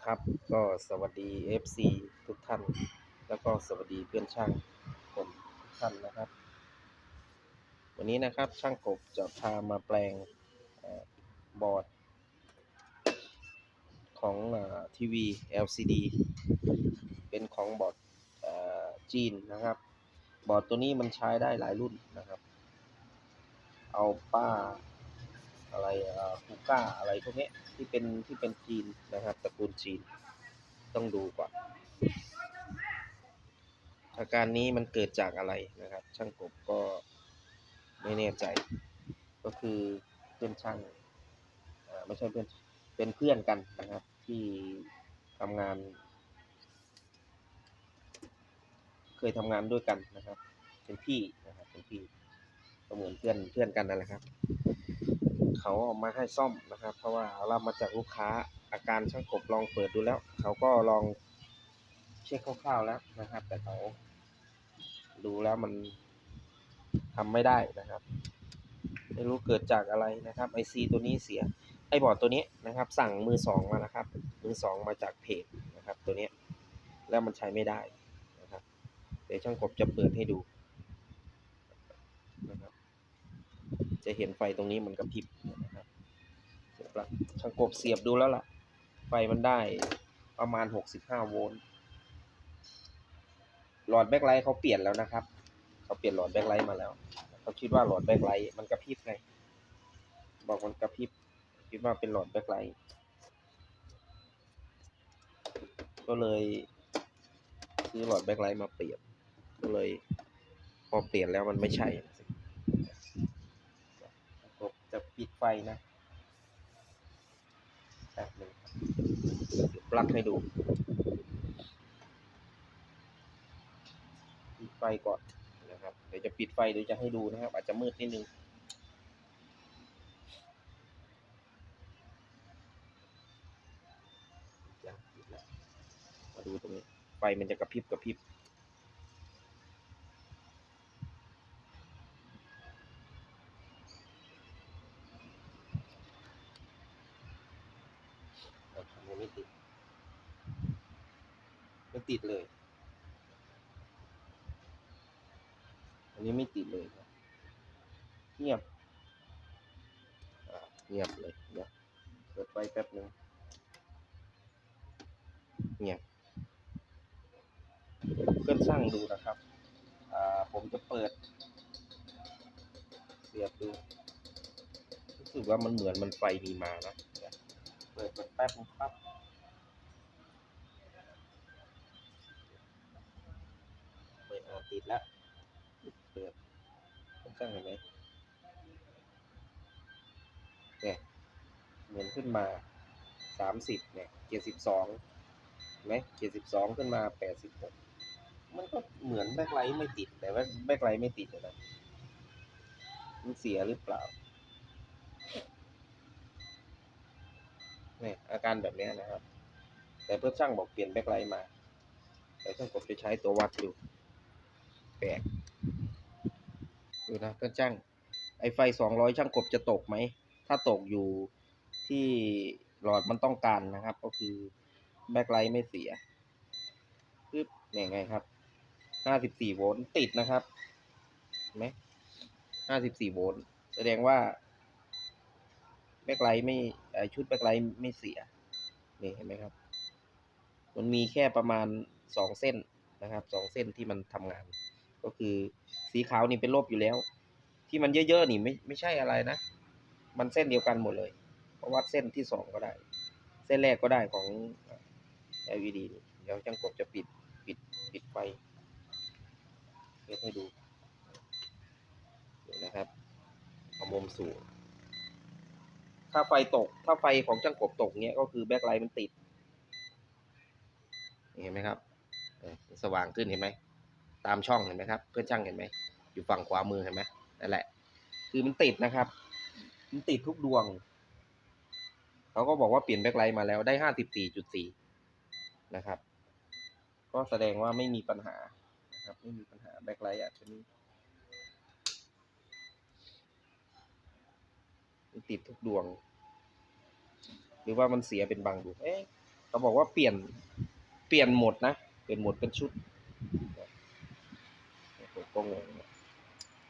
นะครับ ก็สวัสดี FC ทุกท่าน แล้วก็สวัสดีเพื่อนช่างผมทุกท่านนะครับ วันนี้นะครับช่างกบจะพามาแปลงอบอร์ด ของทีวี LCD เป็นของบอร์ดจีนนะครับ บอร์ดตัวนี้มันใช้ได้หลายรุ่นนะครับ เอาป้า อะไรคูก้าอะไรพวกนี้ที่เป็นที่เป็นจีนนะครับตระกูลจีนต้องดูก่อนอาการนี้มันเกิดจากอะไรนะครับ ช่างกบก็ไม่แน่ใจ ก็คือเพื่อนช่างไม่ใช่เพื่อนเป็นเพื่อนกันนะครับ ที่ทำงาน เคยทำงานด้วยกันนะครับ เป็นพี่นะครับเป็นพี่ก็เหมือนเพื่อนเพื่อนกันนั่นแหละครับ เขาเอามาให้ซ่อมนะครับ เพราะว่าเรามาจากลูกค้าอาการช่างกบลองเปิดดูแล้ว เขาก็ลองเช็คคร่าวๆแล้วนะครับ แต่เขาดูแล้วมันทำไม่ได้นะครับไม่รู้เกิดจากอะไรนะครับไอซีตัวนี้เสียไอบอร์ดตัวนี้นะครับ สั่งมือสองมานะครับ มือสองมาจากเพจนะครับ ตัวนี้แล้วมันใช้ไม่ได้นะครับ เดี๋ยวช่างกบจะเปิดให้ดูนะครับ จะเห็นไฟตรงนี้มันกระพริบนะครับเสียบปลั๊กช่างกบเสียบดูแล้วล่ะ ไฟมันได้ประมาณ 65 โวลต์ หลอดแบ็คไลท์เขาเปลี่ยนแล้วนะครับ เขาเปลี่ยนหลอดแบ็คไลท์มาแล้ว เขาคิดว่าหลอดแบ็คไลท์มันกระพริบไง บอกมันกระพริบ คิดว่าเป็นหลอดแบ็คไลท์ ก็เลยซื้อหลอดแบ็คไลท์มาเปลี่ยน ก็เลยพอเปลี่ยนแล้วมันไม่ใช่ จะปิดไฟนะแป๊บหนึงปลั๊กให้ดู ปิดไฟก่อนนะครับ เดี๋ยวจะปิดไฟเดี๋ยวจะให้ดูนะครับ อาจจะมืดนิดนึงมาดูตรงนี้ ไฟมันจะกระพริบกระพริบ แต่ทำยังไม่ติด ไม่ติดเลย อันนี้ไม่ติดเลยครับเงียบเงียบเลยเดี๋ยวเปิดไฟแป๊บนึงเงียบเพื่อนช่างดูนะครับ อ่า ผมจะเปิด เสียบดู รู้สึกว่ามันเหมือนมันไฟมีมานะเดี๋ยวเปิดเปิดแป๊บนึงครับ มาสามสิบเนี่ยเจ็ดสิบสองไหมเจ็ดสิบสองขึ้นมาแปดสิบหกมันก็เหมือนแบ็คไลท์ไม่ติดแต่ว่าแบ็คไลท์ไม่ติดนะมันเสียหรือเปล่าเนี่ยอาการแบบนี้นะครับ แต่เพื่อนช่างบอกเปลี่ยนแบ็คไลท์มา แต่ช่างกบจะใช้ตัววัดดูแปลกดูนะเพื่อนช่างไอไฟสองร้อยช่างกบจะตกไหม ถ้าตกอยู่ ที่หลอดมันต้องการนะครับ ก็คือแบ็คไลท์ไม่เสียปึ๊บเนี่ยไงครับห้าสิบสี่โวลต์ติดนะครับเห็นไหมห้าสิบสี่โวลต์แสดงว่าแบ็คไลท์ไม่ชุดแบ็คไลท์ไม่เสียนี่เห็นไหมครับ มันมีแค่ประมาณสองเส้นนะครับสองเส้นที่มันทำงาน ก็คือสีขาวนี่เป็นลบอยู่แล้ว ที่มันเยอะๆนี่ไม่ไม่ใช่อะไรนะ มันเส้นเดียวกันหมดเลย วัดเส้นที่สองก็ได้ เส้นแรกก็ได้ของ LED นี่เดี๋ยวจังกบจะปิดปิดปิดไฟเพื่อให้ดูเดี๋ยวนะครับเอามุมสูงถ้าไฟตก ถ้าไฟของจังกบตกเนี้ยก็คือแบ็คไลท์มันติด เห็นไหมครับสว่างขึ้นเห็นไหม ตามช่องเห็นไหมครับ เพื่อนช่างเห็นไหม อยู่ฝั่งขวามือเห็นไหมนั่นแหละ คือมันติดนะครับ มันติดทุกดวง เขาก็บอกว่าเปลี่ยนแบ็คไลท์มาแล้วได้ห้าสิบสี่จุดสี่นะครับ ก็แสดงว่าไม่มีปัญหานะครับไม่มีปัญหาแบ็คไลท์อาจจะมีมันติดทุกดวง หรือว่ามันเสียเป็นบางดวงเอ๊ะเขาบอกว่าเปลี่ยนเปลี่ยนหมดนะ เปลี่ยนหมดเป็นชุดผมก็งง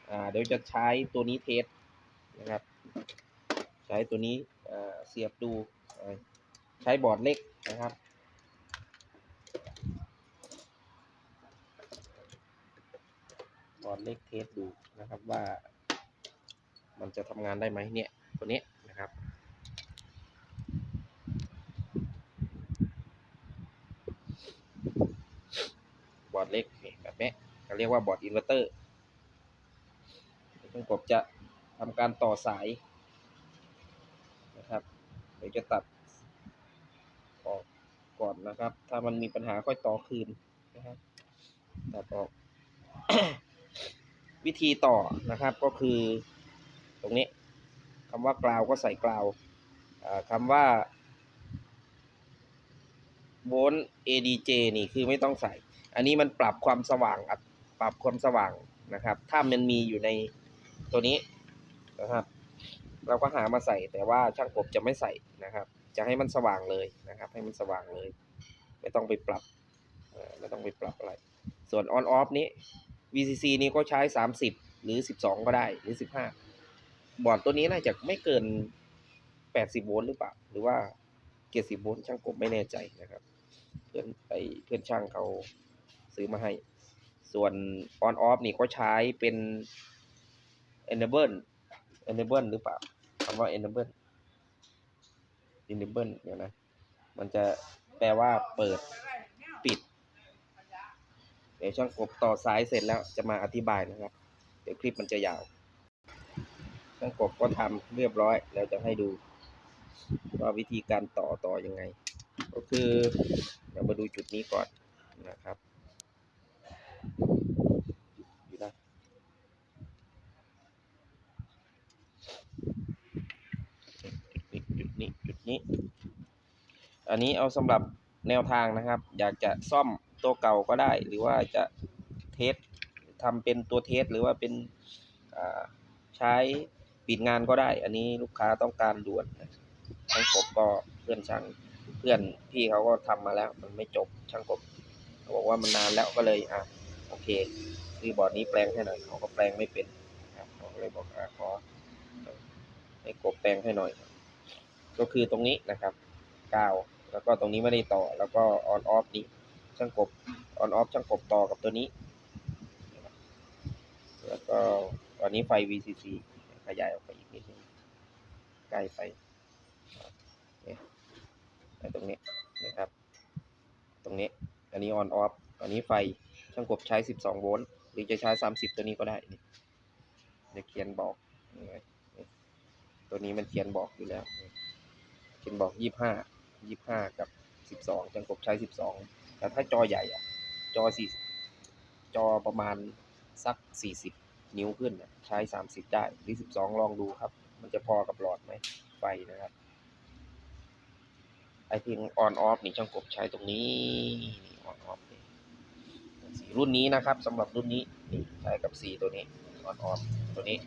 อ่าเดี๋ยวจะใช้ตัวนี้เทสนะครับ ใช้ตัวนี้ เสียบดูใช้บอร์ดเล็กนะครับ บอร์ดเล็กเทสดูนะครับว่ามันจะทำงานได้ไหมเนี่ยตัวนี้นะครับบอร์ดเล็กนี่แบบนี้เขาเรียกว่าบอร์ดอินเวอร์เตอร์ผมจะทำการต่อสาย ยวจะตัดออกก่อนนะครับ ถ้ามันมีปัญหาค่อยต่อคืนนะครับตัดออก วิธีต่อนะครับก็คือ ตรงนี้คำว่ากราวก็ใส่กราวคำว่าโวลต์ ADJ นี่คือไม่ต้องใส่ อันนี้มันปรับความสว่างปรับความสว่างนะครับ ถ้ามันมีอยู่ในตัวนี้นะครับ เราก็หามาใส่แต่ว่าช่างกบจะไม่ใส่นะครับ จะให้มันสว่างเลยนะครับ ให้มันสว่างเลย ไม่ต้องไปปรับไม่ต้องไปปรับอะไร ส่วน on off นี้ VCC นี้ก็ใช้ 30 หรือ 12 ก็ได้หรือ 15 บอร์ดตัวนี้น่าจะไม่เกิน 80 โวลต์หรือเปล่า หรือว่า 70 โวลต์ช่างกบไม่แน่ใจนะครับ เพื่อนไปเพื่อนช่างเขาซื้อมาให้ ส่วน on off นี่ก็ใช้เป็น enable enable หรือเปล่าคำว่า enable enable เดี๋ยวนะ มันจะแปลว่าเปิดปิด เดี๋ยวช่างกบต่อสายเสร็จแล้วจะมาอธิบายนะครับ เดี๋ยวคลิปมันจะยาว ช่างกบก็ทำเรียบร้อย แล้วจะให้ดูว่าวิธีการต่อต่อยังไง ก็คือเรามาดูจุดนี้ก่อนนะครับอยู่นะจุด นี้ อันนี้เอาสำหรับแนวทางนะครับ อยากจะซ่อมตัวเก่าก็ได้ หรือว่าจะเทสทำเป็นตัวเทสหรือว่าเป็นใช้ปิดงานก็ได้ อันนี้ลูกค้าต้องการด่วนช่างกบก็เพื่อนช่างเพื่อนพี่เขาก็ทำมาแล้ว มันไม่จบช่างกบเขาบอกว่ามันนานแล้วก็เลยอะโอเค คือบอร์ดนี้แปลงให้หน่อยเขาก็แปลงไม่เป็นนะครับเขาเลยบอกอะขอให้กบแปลงให้หน่อย ก็คือตรงนี้นะครับกาว แล้วก็ตรงนี้ไม่ได้ต่อ แล้วก็ออนออฟนี้ช่างกบออนออฟช่างกบต่อกับตัวนี้ แล้วก็ตอนนี้ไฟ VCC ขยายออกไปอีกนิดนึงใกล้ไปตรงนี้นะครับ ตรงนี้ อันนี้ออนออฟอันนี้ไฟช่างกบใช้ 12 โวลต์ หรือจะใช้ 30 ตัวนี้ก็ได้นี่จะเขียนบอก ตัวนี้มันเขียนบอกอยู่แล้ว เขียนบอก25 25กับ12ช่างกบใช้12แต่ถ้าจอใหญ่อะจอ4จอประมาณสัก40นิ้วขึ้นน่ะใช้30ได้หรือ12ลองดูครับ มันจะพอกับหลอดไหมไฟนะครับไอเพิงออนออฟนี่ช่างกบใช้ตรงนี้ออนออฟนี่สีรุ่นนี้นะครับสำหรับรุ่นนี้นี่ใช้กับสีตัวนี้ออนออฟตัวนี้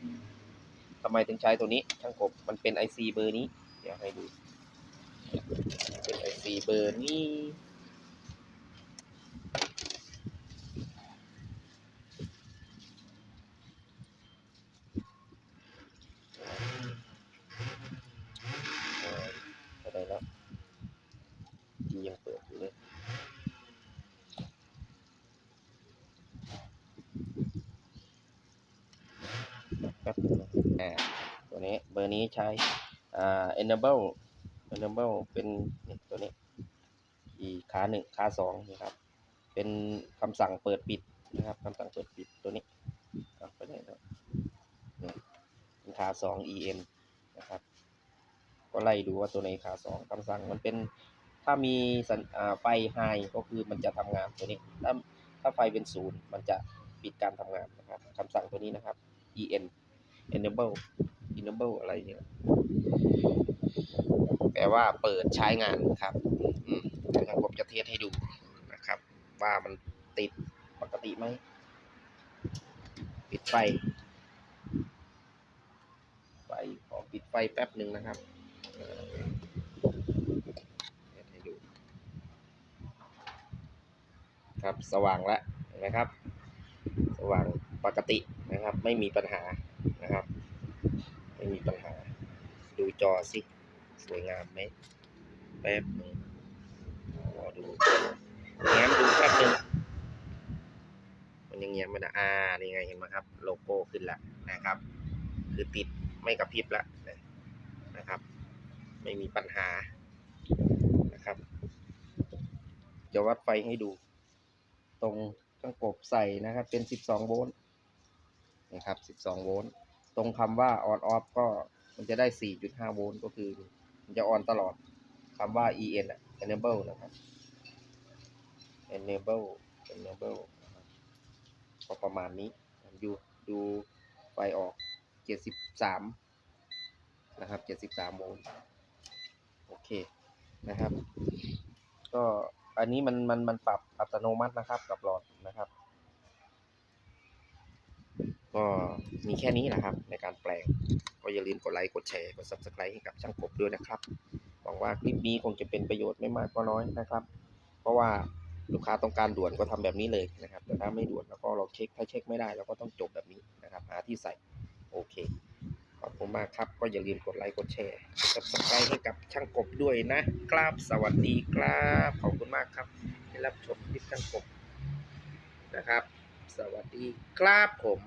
ทำไมถึงใช้ตัวนี้ช่างกบมันเป็น IC เบอร์นี้ เดี๋ยวให้ดู เบอร์นี้อะไรแล้วยังเปิดอยู่เลยแป๊บนึงอ่าตัวนี้เบอร์นี้ใช้อ่า enable enable เป็น ขาหนึ่งขาสองนี่ครับ เป็นคำสั่งเปิดปิดนะครับคำสั่งเปิดปิดตัวนี้ไปไหนแล้วนี่เป็นขาสอง en นะครับ ก็ไล่ดูว่าตัวไหนขาสองคำสั่งมันเป็นถ้ามีสัญไฟไฮก็คือมันจะทำงานตัวนี้ ถ้าถ้าไฟเป็นศูนย์มันจะปิดการทำงานนะครับคำสั่งตัวนี้นะครับ en enable enable อะไรเนี่ยแปลว่าเปิดใช้งานครับ เดี๋ยวทางผมจะเทสให้ดูนะครับ ว่ามันติดปกติไหมปิดไฟไฟขอปิดไฟแป๊บหนึ่งนะครับให้ดูครับสว่างแล้วเห็นไหมครับ สว่างปกตินะครับ ไม่มีปัญหานะครับ ไม่มีปัญหา ดูจอสิ สวยงามไหมแป๊บหนึง ดูแง้มดูแป๊บนึงมันยังเงียบไม่ได้อ่านี่ไงเห็นไหมครับ โลโก้ขึ้นล้วนะครับ คือติดไม่กระพริบแล้วนะครับ ไม่มีปัญหานะครับจะวัดไฟให้ดู ตรงช่างกบใส่นะครับ เป็น 12 โวลต์นะครับ 12 โวลต์ตรงคำว่า on off ก็มันจะได้ 4.5 โวลต์ก็คือ มันจะออนตลอดคำว่า en อะ enable นะครับ enable enable นะครับก็ประมาณนี้ดูดูไฟออก 73 นะครับ 73 โวลต์โอเคนะครับ ก็อันนี้มันมันมันปรับอัตโนมัตินะครับกับหลอดนะครับ ก็มีแค่นี้นะครับในการแปลง ก็อย่าลืมกดไลค์กดแชร์กด subscribe ให้กับช่างกบด้วยนะครับ หวังว่าคลิปนี้คงจะเป็นประโยชน์ไม่มากก็น้อยนะครับ เพราะว่า ลูกค้าต้องการด่วนก็ทำแบบนี้เลยนะครับ แต่ถ้าไม่ด่วนแล้วก็เราเช็คถ้าเช็คไม่ได้เราก็ต้องจบแบบนี้นะครับ หาที่ใส่โอเค ขอบคุณมากครับ ก็อย่าลืมกดไลค์กดแชร์กด subscribe ให้กับช่างกบด้วยนะครับ สวัสดีครับขอบคุณมากครับที่รับชมคลิปช่างกบนะครับ สวัสดีครับผม